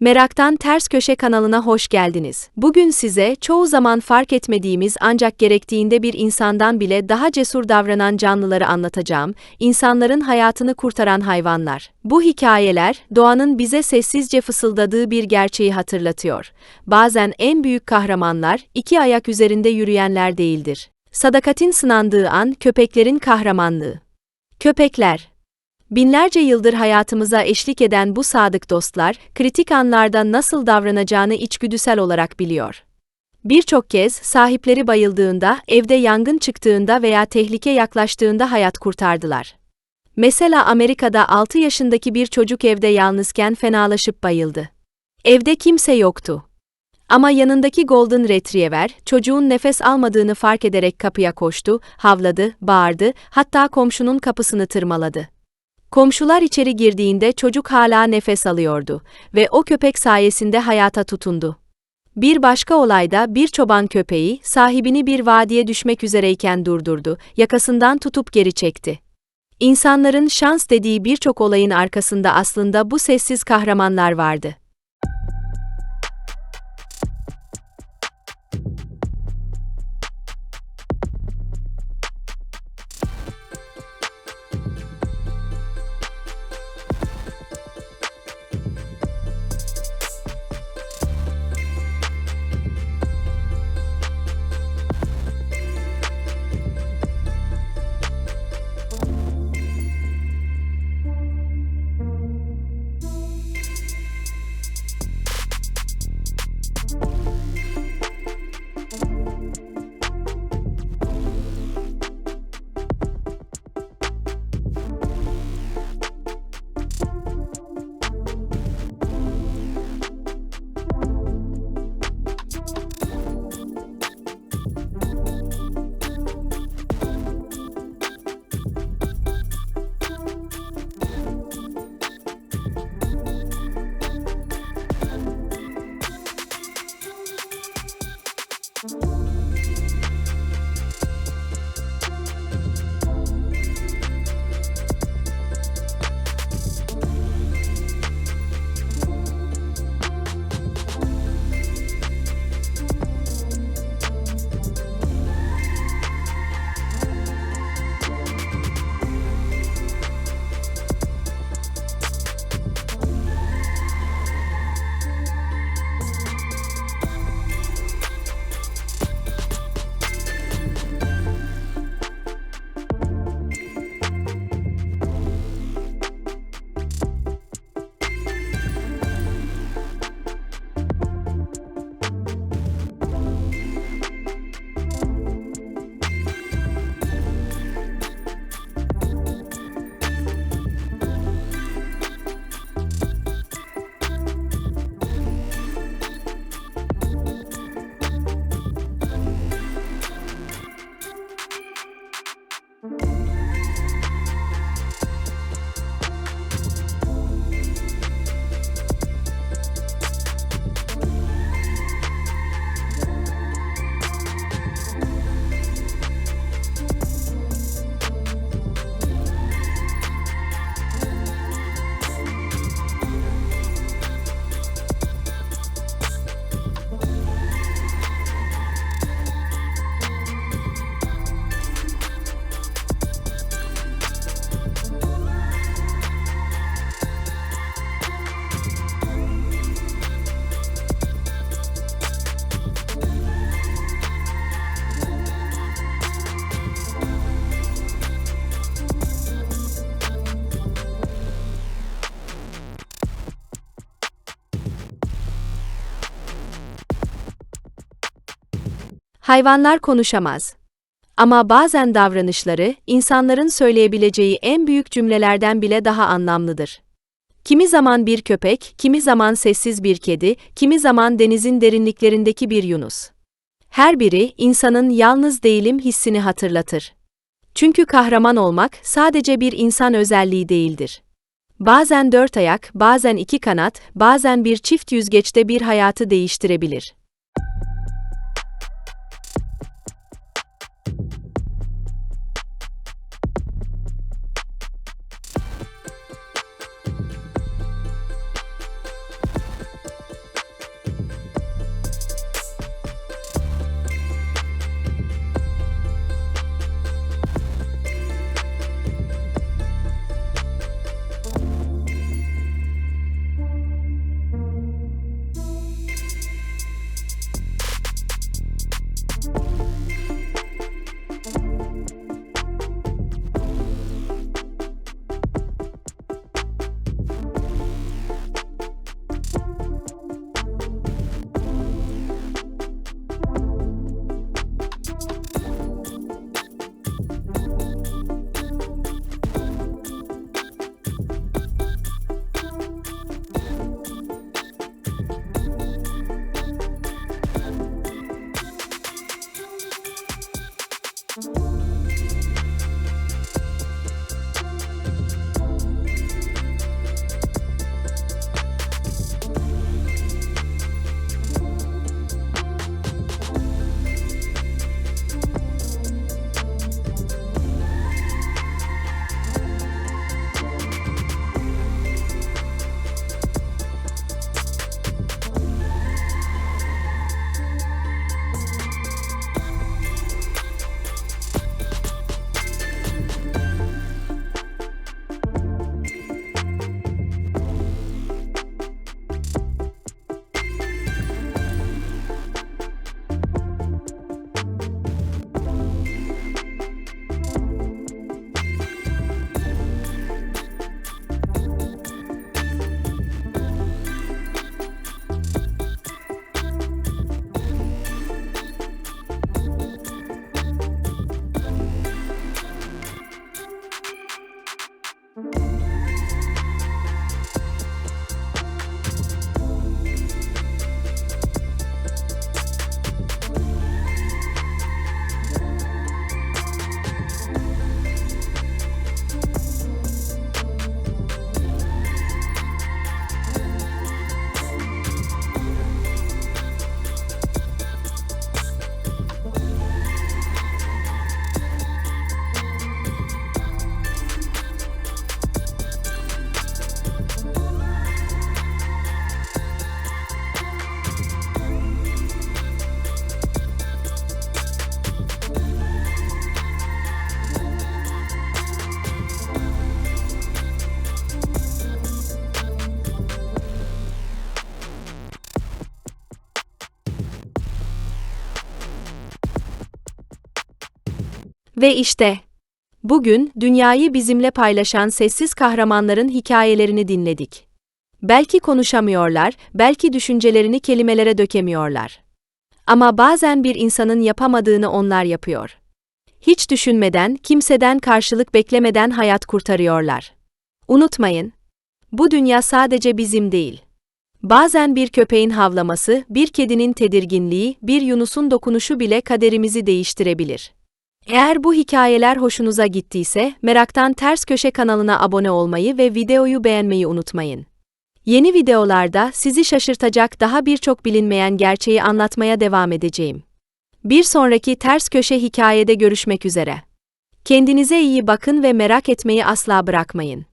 Meraktan Ters Köşe kanalına hoş geldiniz. Bugün size çoğu zaman fark etmediğimiz ancak gerektiğinde bir insandan bile daha cesur davranan canlıları anlatacağım. İnsanların hayatını kurtaran hayvanlar. Bu hikayeler doğanın bize sessizce fısıldadığı bir gerçeği hatırlatıyor. Bazen en büyük kahramanlar iki ayak üzerinde yürüyenler değildir. Sadakatin sınandığı an köpeklerin kahramanlığı. Köpekler Binlerce yıldır hayatımıza eşlik eden bu sadık dostlar, kritik anlarda nasıl davranacağını içgüdüsel olarak biliyor. Birçok kez sahipleri bayıldığında, evde yangın çıktığında veya tehlike yaklaştığında hayat kurtardılar. Mesela Amerika'da 6 yaşındaki bir çocuk evde yalnızken fenalaşıp bayıldı. Evde kimse yoktu. Ama yanındaki Golden Retriever, çocuğun nefes almadığını fark ederek kapıya koştu, havladı, bağırdı, hatta komşunun kapısını tırmaladı. Komşular içeri girdiğinde çocuk hala nefes alıyordu ve o köpek sayesinde hayata tutundu. Bir başka olayda bir çoban köpeği sahibini bir vadiye düşmek üzereyken durdurdu, yakasından tutup geri çekti. İnsanların şans dediği birçok olayın arkasında aslında bu sessiz kahramanlar vardı. Música Hayvanlar konuşamaz. Ama bazen davranışları, insanların söyleyebileceği en büyük cümlelerden bile daha anlamlıdır. Kimi zaman bir köpek, kimi zaman sessiz bir kedi, kimi zaman denizin derinliklerindeki bir yunus. Her biri insanın yalnız değilim hissini hatırlatır. Çünkü kahraman olmak sadece bir insan özelliği değildir. Bazen dört ayak, bazen iki kanat, bazen bir çift yüzgeçte bir hayatı değiştirebilir. Ve işte, bugün dünyayı bizimle paylaşan sessiz kahramanların hikayelerini dinledik. Belki konuşamıyorlar, belki düşüncelerini kelimelere dökemiyorlar. Ama bazen bir insanın yapamadığını onlar yapıyor. Hiç düşünmeden, kimseden karşılık beklemeden hayat kurtarıyorlar. Unutmayın, bu dünya sadece bizim değil. Bazen bir köpeğin havlaması, bir kedinin tedirginliği, bir yunusun dokunuşu bile kaderimizi değiştirebilir. Eğer bu hikayeler hoşunuza gittiyse, Meraktan Ters Köşe kanalına abone olmayı ve videoyu beğenmeyi unutmayın. Yeni videolarda sizi şaşırtacak daha birçok bilinmeyen gerçeği anlatmaya devam edeceğim. Bir sonraki Ters Köşe hikayede görüşmek üzere. Kendinize iyi bakın ve merak etmeyi asla bırakmayın.